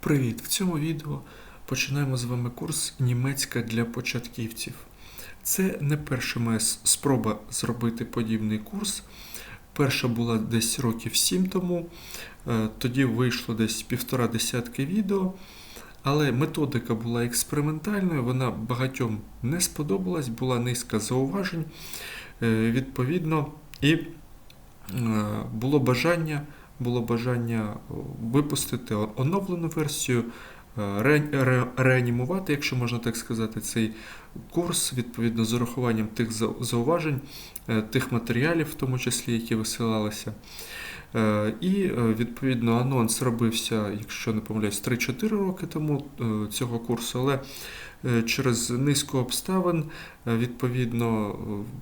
Привіт! В цьому відео починаємо з вами курс Німецька для початківців. Це не перша моя спроба зробити подібний курс. Перша була десь років 7 тому, Е, тоді вийшло десь півтора десятки відео, але методика була експериментальною, вона багатьом не сподобалась, була низка зауважень. Е, Відповідно, і е, було бажання, було бажання випустити оновлену версію, е, ре- ре- реанімувати, якщо можна так сказати, цей курс відповідно з урахуванням тих зауважень, е, тих матеріалів, в тому числі, які висилалися. Е, І е, відповідно анонс робився, якщо не помиляюсь, 3-4 роки тому е, цього курсу, але е, через низку обставин е, відповідно е,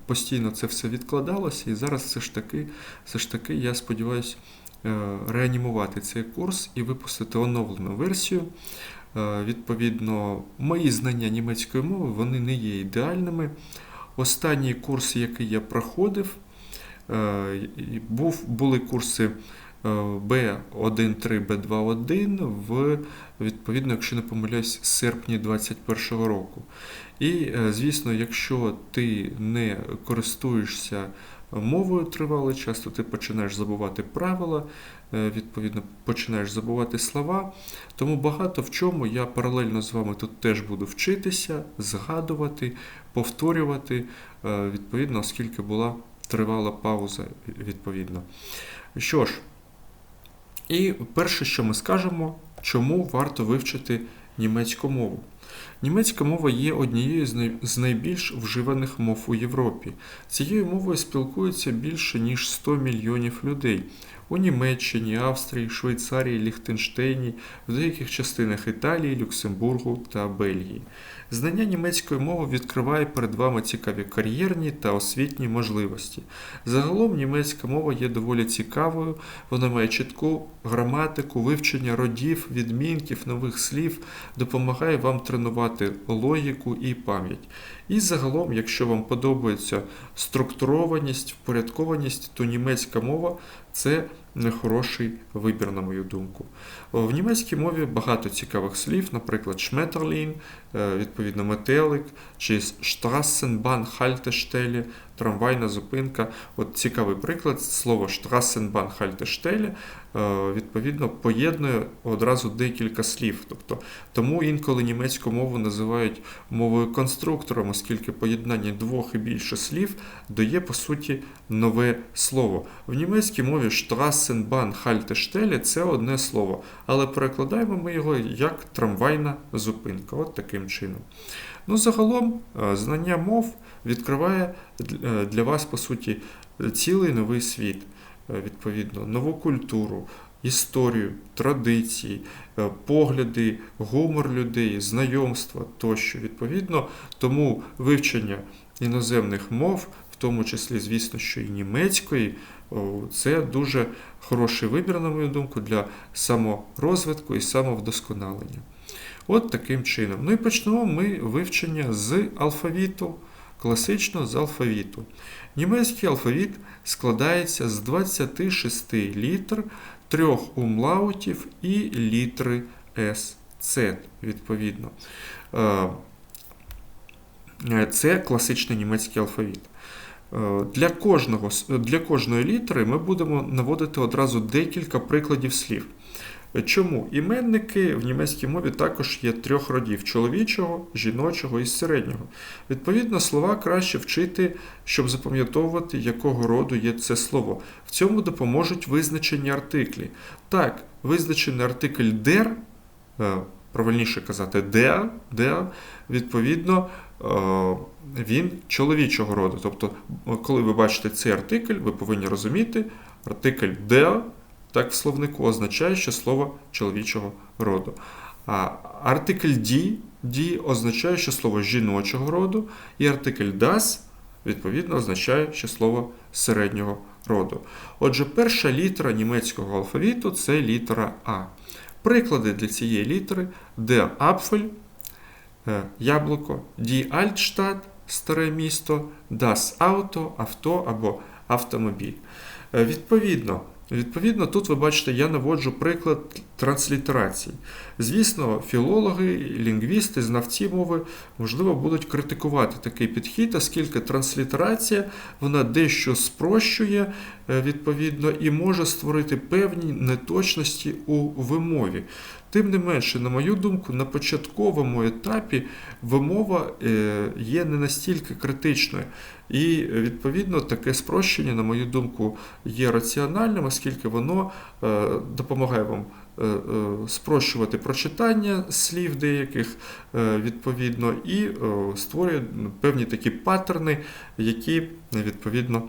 постійно це все відкладалося, і зараз все ж таки, все ж таки, я сподіваюся, реанімувати цей курс і випустити оновлену версію. Е, Відповідно, мої знання німецької мови вони не є ідеальними. Останній курс, який я проходив, е, був, були курси е, B1.3, B2.1 в, відповідно, якщо не помиляюсь, серпні 2021 року. І, е, звісно, якщо ти не користуєшся мовою тривалий час, то ти починаєш забувати правила, е, відповідно, починаєш забувати слова. Тому багато в чому я паралельно з вами тут теж буду вчитися, згадувати, повторювати, е, відповідно, оскільки була тривала пауза, відповідно. Що ж, і перше, що ми скажемо, чому варто вивчити німецьку мову. Німецька мова є однією з найбільш вживаних мов у Європі. Цією мовою спілкується більше ніж 100 мільйонів людей. У Німеччині, Австрії, Швейцарії, Ліхтенштейні, в деяких частинах Італії, Люксембургу та Бельгії. Знання німецької мови відкриває перед вами цікаві кар'єрні та освітні можливості. Загалом німецька мова є доволі цікавою, вона має чітку граматику, вивчення родів, відмінків, нових слів, допомагає вам тренувати логіку і пам'ять. І загалом, якщо вам подобається структурованість, впорядкованість, то німецька мова це нехороший вибір, на мою думку. В німецькій мові багато цікавих слів, наприклад, е, відповідно, метелик, чи штрассенбан, Haltestelle, трамвайна зупинка. От цікавий приклад, слово Straßenbahn, Haltestelle, е, відповідно, поєднує одразу декілька слів. Тобто, тому інколи німецьку мову називають мовою конструктором, оскільки поєднання двох і більше слів дає, по суті, нове слово. В німецькій мові Straßenbahn, Haltestelle – це одне слово, але перекладаємо ми його як трамвайна зупинка. От таким чином. Ну, загалом, е, знання мов відкриває е, для вас, по суті, цілий новий світ, Е, відповідно, нову культуру, історію, традиції, е, погляди, гумор людей, знайомства тощо. Відповідно, тому вивчення іноземних мов, в тому числі, звісно, що і німецької, це дуже хороший вибір, на мою думку, для саморозвитку і самовдосконалення. От таким чином. Ну і почнемо ми вивчення з алфавіту, класично з алфавіту. Німецький алфавіт складається з 26 літер, трьох умлаутів і літри C, відповідно. Це класичний німецький алфавіт. Е, Для, кожного, для кожної літери ми будемо наводити одразу декілька прикладів слів. Чому? Іменники в німецькій мові також є трьох родів: чоловічого, жіночого і середнього. Відповідно, слова краще вчити, щоб запам'ятовувати, якого роду є це слово. В цьому допоможуть визначені артиклі. Так, визначений артикль der, е, правильніше казати der, der, відповідно, е, він чоловічого роду. Тобто, коли ви бачите цей артикль, ви повинні розуміти, артикль der так в словнику означає, що слово чоловічого роду. А артикль die, die означає, що слово жіночого роду, і артикль das, відповідно, означає, що слово середнього роду. Отже, перша літера німецького алфавіту це літера А. Приклади для цієї літери der Apfel, е, яблуко, die Altstadt, старе місто, das Auto, авто або автомобіль. Е, Відповідно, Відповідно, тут ви бачите, я наводжу приклад транслітерації. Звісно, філологи, лінгвісти, знавці мови, можливо, будуть критикувати такий підхід, оскільки транслітерація вона дещо спрощує е, відповідно і може створити певні неточності у вимові. Тим не менше, на мою думку, на початковому етапі вимова е, є не настільки критичною. І відповідно таке спрощення, на мою думку, є раціональним, оскільки воно е, допомагає вам е, е, спрощувати прочитання слів деяких відповідно і створює певні такі паттерни, які відповідно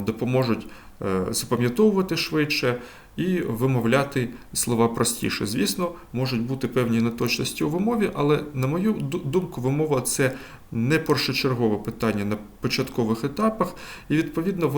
допоможуть запам'ятовувати швидше і вимовляти слова простіше. Звісно, можуть бути певні неточності у вимові, але, на мою думку, вимова це не першочергове питання на початкових етапах. І, відповідно,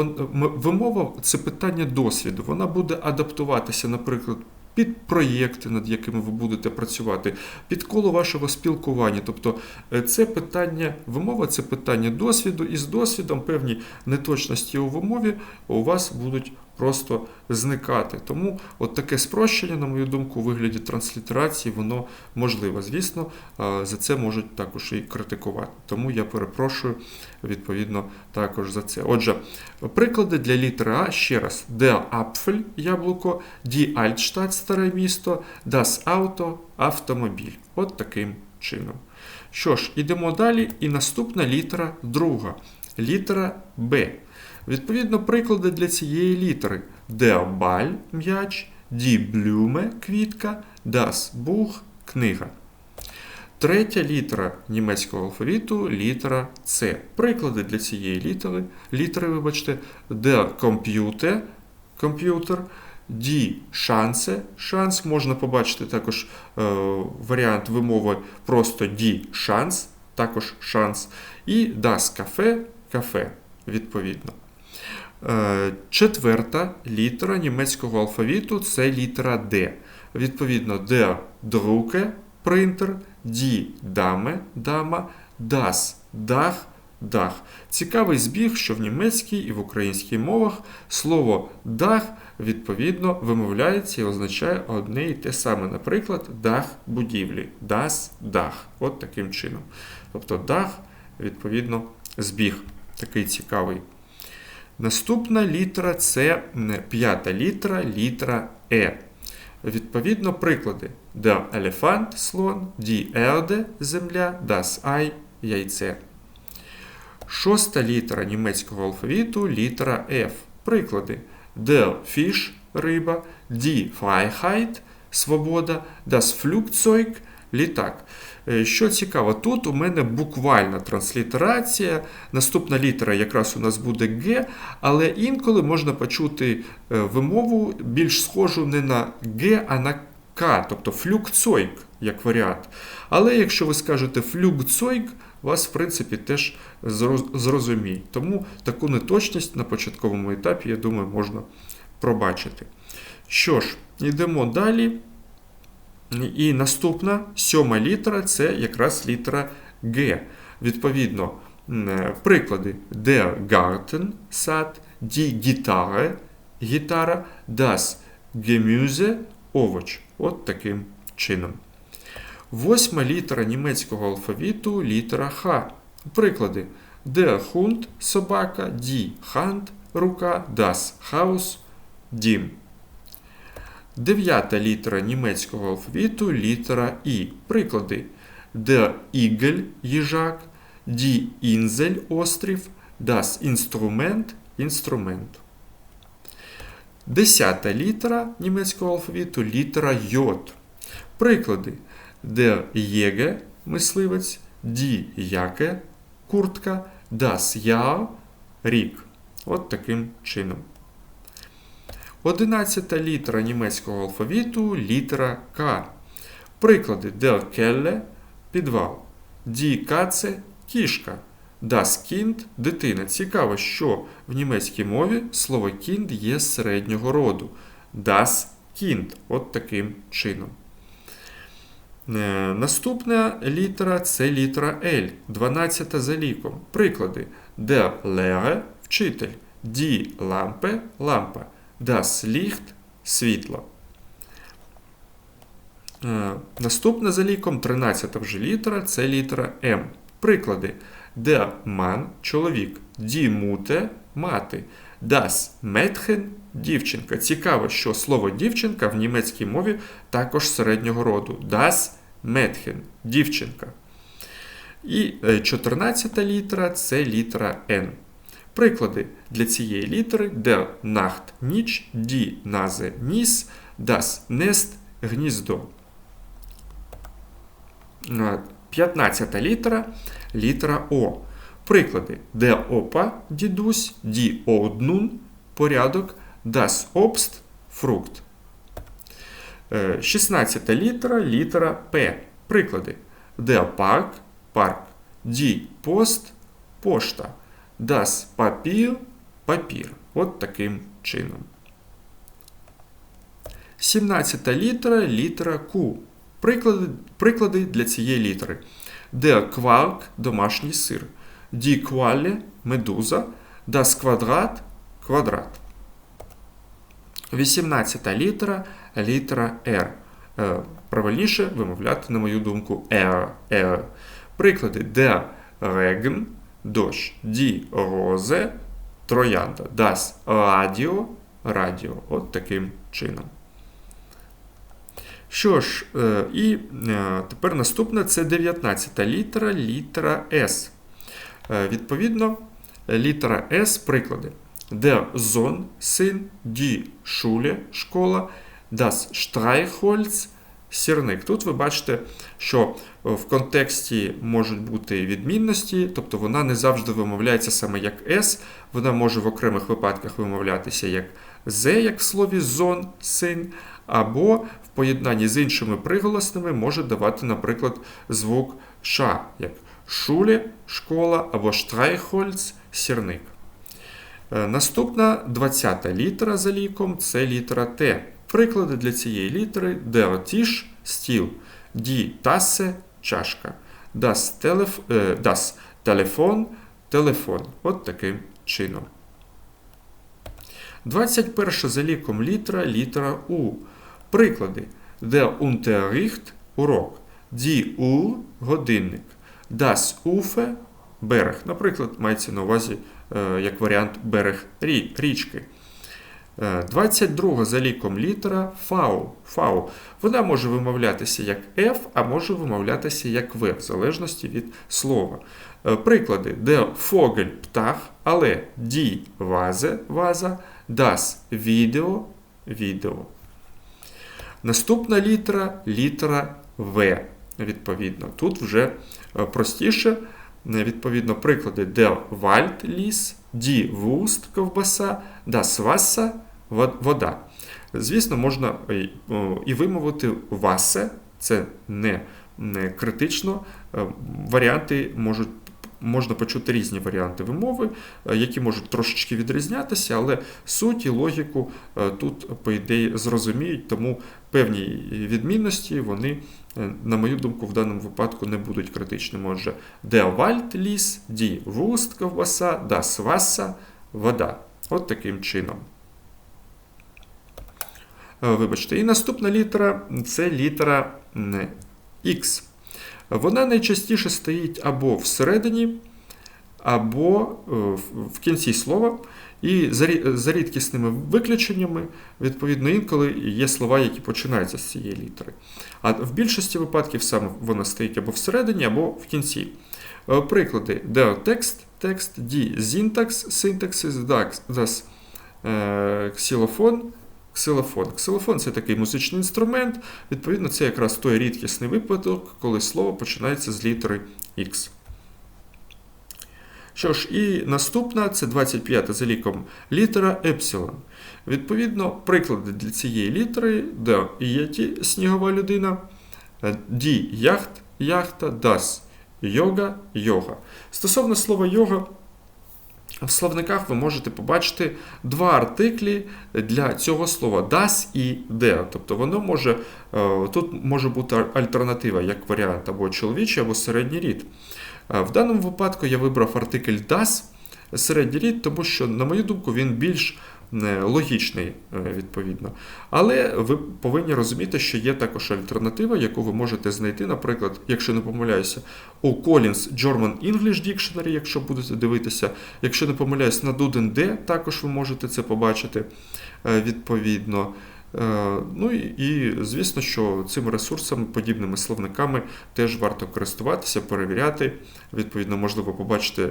вимова це питання досвіду. Вона буде адаптуватися, наприклад. Під проєкти, над якими ви будете працювати, під коло вашого спілкування. Тобто е, це питання вимова, це питання досвіду, і з досвідом певні неточності у вимові у вас будуть просто зникати. Тому от таке спрощення, на мою думку, у вигляді транслітерації, воно можливе. Звісно, за це можуть також і критикувати. Тому я перепрошую відповідно також за це. Отже, приклади для літери А ще раз: Der Apfel – яблуко, Die Altstadt – старе місто, Das Auto – автомобіль. От таким чином. Що ж, ідемо далі. І наступна літера друга. Літера Б. Відповідно, приклади для цієї літери: Ball – м'яч, Blume – квітка, Das Buch – книга. Третя літера німецького алфавіту літера С. Приклади для цієї літери, літери, вибачте, Der Computer – комп'ютер, Die Chance – шанс. Можна побачити також е, варіант вимови просто Die Chance, також шанс. І Das Café – кафе, відповідно. Е, четверта літера німецького алфавіту це літера D. Відповідно, der Drucke – принтер, die Dame – дама, das Dach – дах. Цікавий збіг, що в німецькій і в українській мовах слово дах відповідно вимовляється і означає одне і те саме. Наприклад, дах будівлі. Das Dach. От таким чином. Тобто дах, відповідно, збіг. Такий цікавий. Наступна літера це п'ята літера, літера Е. Відповідно, приклади: Der Elefant – слон, Die Erde – земля, Das Ei – яйце. Шоста літера німецького алфавіту літера F. Приклади: Der Fisch – риба, Die Freiheit – свобода, Das Flugzeug – літак. Е, що цікаво, тут у мене буквальна транслітерація. Наступна літера якраз у нас буде Г, але інколи можна почути е, вимову більш схожу не на Г, а на К, тобто флюкцойк, як варіант. Але якщо ви скажете флюкцойк, вас, в принципі, теж зрозуміє. Тому таку неточність на початковому етапі, я думаю, можна пробачити. Що ж, йдемо далі. І наступна сьома літера це якраз літера Г. Відповідно, приклади Der Garten – сад, Die Gitarre – гітара, Das Gemüse – овоч. От таким чином. Восьма літера німецького алфавіту літера Х. Приклади: Der Hund – собака, Die Hand – рука, Das Haus – дім. Дев'ята літера німецького алфавіту літера І. Приклади: Der Igel – їжак, Die Insel – острів, Das Instrument – інструмент. Десята літера німецького алфавіту літера J. Приклади: Der Jäger – мисливець, Die Jacke – куртка, Das Jahr – рік. От таким чином. Одинадцята літера німецького алфавіту літера К. Приклади Der Kelle – підвал. Die Katze – кішка. Das Kind – дитина. Цікаво, що в німецькій мові слово kind є середнього роду. Das Kind. От таким чином. Е, наступна літера це літера L. 12 за ліком. Приклади: Der Lehrer – вчитель. Die Lampe – лампа. Das Licht – світло. Е, Наступна за ліком, 13 вже літера, це літера М. Приклади. Der Mann – чоловік, Die Mutter – мати, Das Mädchen – дівчинка. Цікаво, що слово дівчинка в німецькій мові також середнього роду. Das Mädchen – дівчинка. І 14 літера це літера N. Приклади для цієї літери der Nacht – ніч, die Nase – ніс, das Nest – гніздо. 15 літера літера О. Приклади де опа дідусь, ді однун порядок, das Obst фрукт. 16 літера літера П. Приклади де парк парк, ді пост пошта, das Papier папір. От таким чином. 17 літера літера Q. Приклади, приклади для цієї літери. Де кварк домашній сир. Ді квале медуза. Das квадрат квадрат. 18 літера літера R. Е, Правильніше вимовляти, на мою думку, R. R. Приклади де Regen – дощ, ді розе троянда. Das радіо радіо. От таким чином. Що ж, е, і е, тепер наступна це 19 літера, літера С. Е, Відповідно, літера С приклади. Der Sohn – син, die Schule – школа, das Streichholz – сірник. Тут ви бачите, що в контексті можуть бути відмінності, тобто вона не завжди вимовляється саме як С, вона може в окремих випадках вимовлятися як З, як в слові зон, син, або в поєднанні з іншими приголосними може давати, наприклад, звук Ш, як шулі, школа або штрайхольц сірник. Е, Наступна 20 літера за ліком це літера Т. Приклади для цієї літери der Tisch – стіл, die Tasse – чашка, das, е, das Telefon – телефон. От таким чином. 21 за ліком літера літера У. Приклади der Unterricht – урок, die Uhr – годинник, das Ufer – берег. Наприклад, мається на увазі е, як варіант берег річки. Е, 22 за ліком літера фау. фау. Вона може вимовлятися як F, а може вимовлятися як В, в залежності від слова. Е, Приклади: де Фогель птах, але ді вазе ваза, das відео відео. Наступна літера літера В. Відповідно, тут вже е, простіше. Е, Відповідно, приклади де Вальд ліс, ді вуст ковбаса, Wasser – вод- вода. Звісно, можна і- вимовити васе, це не, критично. Е, Варіанти можуть. Можна почути різні варіанти вимови, е, які можуть трошечки відрізнятися, але суть і логіку е, тут, по ідеї, зрозуміють, тому певні відмінності вони, е, на мою думку, в даному випадку не будуть критичними. Отже, der Wald – ліс, die Wurst – ковбаса, das Wasser – вода. От таким чином. Е, Вибачте, і наступна літера це літера X. Вона найчастіше стоїть або всередині, або е, в- кінці слова. І за рідкісними виключеннями, відповідно, інколи є слова, які починаються з цієї літери. А в більшості випадків саме вона стоїть або всередині, або в кінці. Е, Приклади: der текст, die Syntax, syntaxis, das, е, ксилофон, ксилофон. Це такий музичний інструмент. Відповідно, це якраз той рідкісний випадок, коли слово починається з літери X. Що ж, і наступна це 25 за ліком літера епсилон. Відповідно, приклади для цієї літери де єті снігова людина, ді яхт, яхта, дас йога, йога. Стосовно слова йога, в словниках ви можете побачити два артиклі для цього слова das і de. Тобто воно може, е, тут може бути альтернатива як варіант або чоловічий, або середній рід. Е, В даному випадку я вибрав артикль das, середній рід, тому що, на мою думку, він більш логічний, е, відповідно. Але ви повинні розуміти, що є також альтернатива, яку ви можете знайти, наприклад, якщо не помиляюся, у Collins German English Dictionary, якщо будете дивитися, якщо не помиляюсь, на Duden D також ви можете це побачити е, відповідно. Е, Ну і, звісно, що цими ресурсами, подібними словниками теж варто користуватися, перевіряти. Відповідно, можливо, побачити е,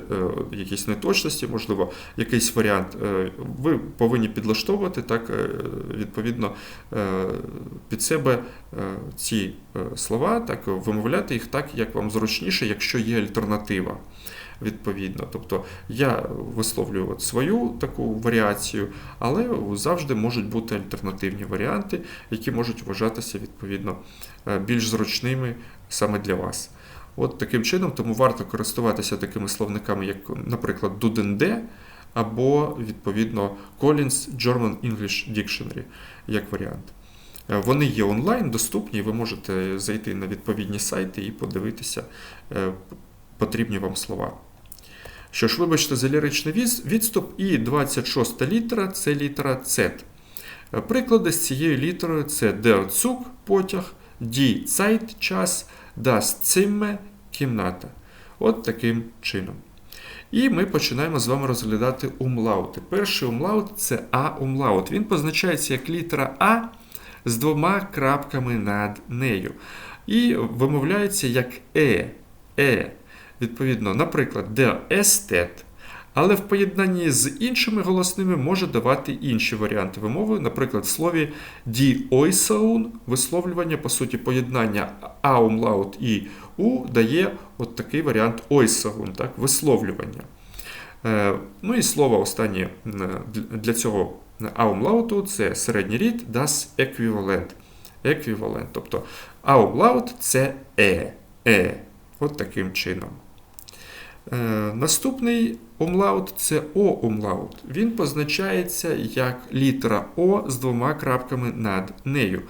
якісь неточності, можливо, якийсь варіант. Е, Ви повинні підлаштовувати так, відповідно, під себе ці слова, так, вимовляти їх так, як вам зручніше, якщо є альтернатива відповідно. Тобто я висловлюю от свою таку варіацію, але завжди можуть бути альтернативні варіанти, які можуть вважатися відповідно е, більш зручними саме для вас. От таким чином, тому варто користуватися такими словниками, як, наприклад, Duden або, відповідно, Collins German English Dictionary як варіант. Е, Вони є онлайн, доступні, ви можете зайти на відповідні сайти і подивитися е, потрібні вам слова. Що ж, вибачте за ліричний відступ, і 26 літера це літера. Е, Приклади з цією літерою це der потяг, die Zeit – час, das Zimmer – кімната. От таким чином. І ми починаємо з вами розглядати умлаути. Перший умлаут це А-умлаут. Він позначається як літера А з двома крапками над нею. І вимовляється як Е. Е. Відповідно, наприклад, der Estet, але в поєднанні з іншими голосними може давати інші варіанти вимови. Наприклад, в слові Äußerung висловлювання, по суті, поєднання аумлаут і у дає от такий варіант Äußerung, так, висловлювання. Е, Ну і слово останнє е, для- цього аумлауту це середній рід das Equivalent. Еквівалент. Тобто аумлаут це е. Е. От таким чином. Е, наступний умлаут це О-умлаут. Він позначається як літера О з двома крапками над нею.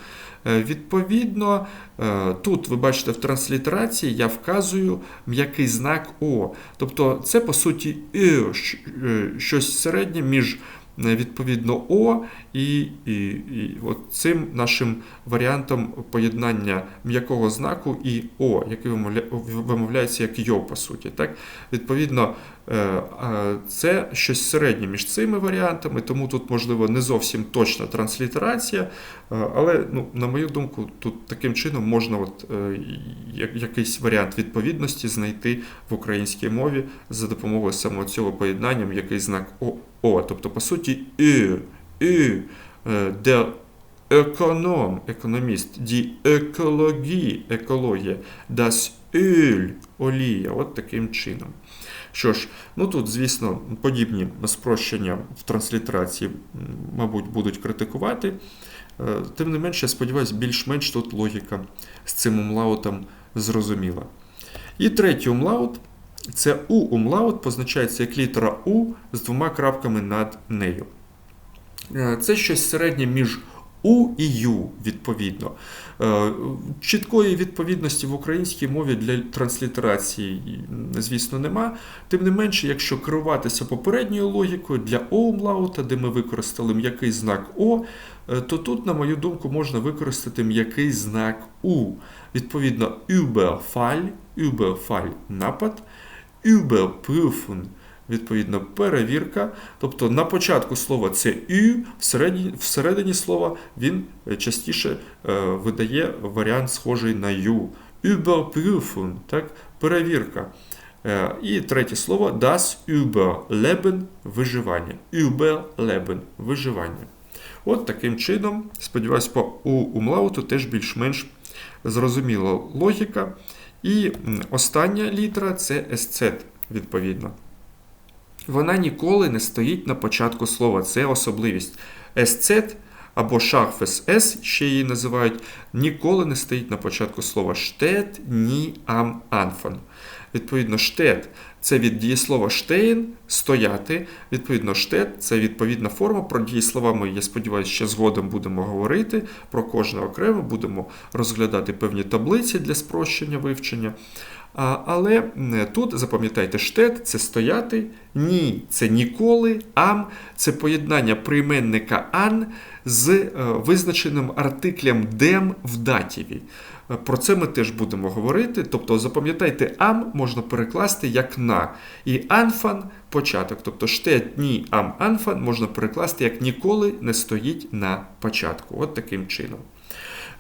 Е, відповідно, е, тут ви бачите в транслітерації я вказую м'який знак О. Тобто це по суті щось середнє між відповідно О і, і, і от цим нашим варіантом поєднання м'якого знаку і О, який вимовляється як йо, по суті. Так? Відповідно, е, е, це щось середнє між цими варіантами, тому тут, можливо, не зовсім точна транслітерація, е, але, ну, на мою думку, тут таким чином можна от, е, якийсь варіант відповідності знайти в українській мові за допомогою саме цього поєднання м'який знак О. О. Тобто, по суті, «ü», «ü», е, der Ökonom, економіст, die Ökologie, екологія, das Öl, олія, от таким чином. Що ж, ну тут, звісно, подібні спрощення в транслітерації, мабуть, будуть критикувати. Е, Тим не менше, я сподіваюся, більш-менш тут логіка з цим умлаутом зрозуміла. І третій умлаут це У-умлаут, позначається як літера У з двома крапками над нею. Е, Це щось середнє між У і Ю, відповідно. Е, Чіткої відповідності в українській мові для транслітерації, звісно, нема. Тим не менше, якщо керуватися попередньою логікою для Оумлаута, де ми використали м'який знак О, е, то тут, на мою думку, можна використати м'який знак У. Відповідно, Überfall, Überfall – напад, Überprüfung – відповідно перевірка. Тобто на початку слова це «ü», всередині, слова він е, частіше е, видає варіант схожий на «ю». Überprüfung, так, перевірка. Е, І третє слово das Überleben – виживання. Überleben – виживання. От таким чином, сподіваюсь, по умлауту теж більш-менш зрозуміла логіка. І остання літера це есцет, відповідно. Вона ніколи не стоїть на початку слова. Це особливість. Есцет або шарфес ес, ще її називають, ніколи не стоїть на початку слова штет, ні ам анфан. Відповідно, штет це від дієслова штейн стояти. Відповідно, штет це відповідна форма. Про дієслова ми, я сподіваюся, ще згодом будемо говорити. Про кожне окремо будемо розглядати певні таблиці для спрощення вивчення. Але тут запам'ятайте, штет це стояти, ні це ніколи, ам це поєднання прийменника ан з е, визначеним артиклем дем в датіві. Е, Про це ми теж будемо говорити. Тобто, запам'ятайте, ам можна перекласти як на. І анфан початок. Тобто штет ні ам анфан можна перекласти як ніколи не стоїть на початку. От таким чином.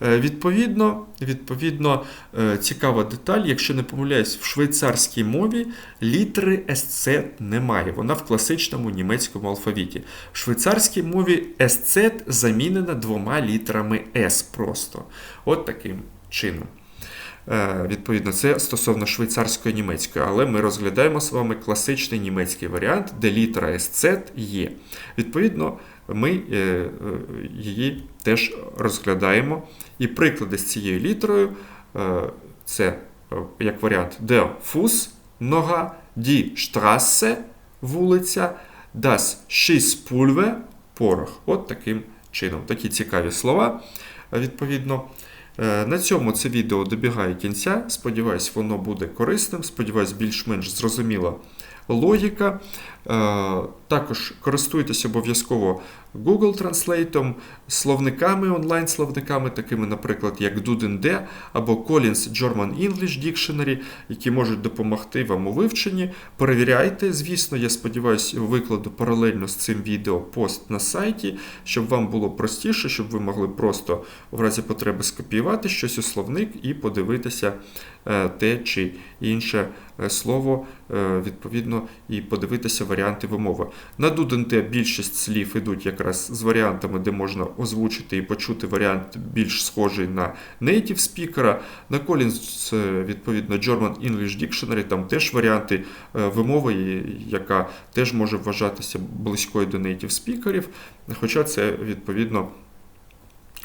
Е, Відповідно, відповідно, е, цікава деталь, якщо не помиляюсь, в швейцарській мові літери SZ немає. Вона в класичному німецькому алфавіті. В швейцарській мові SZ замінена двома літерами S просто. От таким чином. Е, Відповідно, це стосовно швейцарської німецької, але ми розглядаємо з вами класичний німецький варіант, де літера SZ є. Відповідно, ми е, е, її теж розглядаємо. І приклади з цією літерою е, це як варіант der Fuß – нога, die Straße – вулиця, das Schießpulver – порох. От таким чином. Такі цікаві слова, відповідно. На цьому це відео добігає кінця. Сподіваюсь, воно буде корисним. Сподіваюсь, більш-менш зрозуміла логіка. Е, Також користуйтесь обов'язково Google Translate, словниками, онлайн-словниками, такими, наприклад, як Duden.de або Collins German English Dictionary, які можуть допомогти вам у вивченні. Перевіряйте, звісно, я сподіваюся, викладу паралельно з цим відео пост на сайті, щоб вам було простіше, щоб ви могли просто в разі потреби скопіювати щось у словник і подивитися е, те чи інше е, слово, відповідно, і подивитися варіанти вимови. На Дуденте більшість слів ідуть якраз з варіантами, де можна озвучити і почути варіант більш схожий на native спікера. На Collins, е, відповідно, German English Dictionary, там теж варіанти е, вимови, яка теж може вважатися близькою до native спікерів, хоча це відповідно.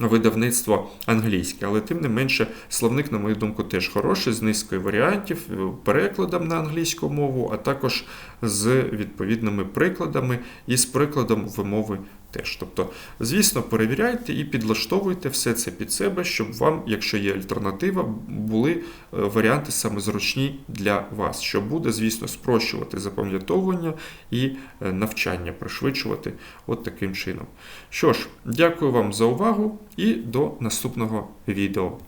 Видавництво англійське, але тим не менше словник, на мою думку, теж хороший, з низкою варіантів, перекладом на англійську мову, а також з відповідними прикладами і з прикладом вимови теж. Тобто, звісно, перевіряйте і підлаштовуйте все це під себе, щоб вам, якщо є альтернатива, були е, варіанти саме зручні для вас, що буде, звісно, спрощувати запам'ятовування і е, навчання, пришвидшувати от таким чином. Що ж, дякую вам за увагу і до наступного відео.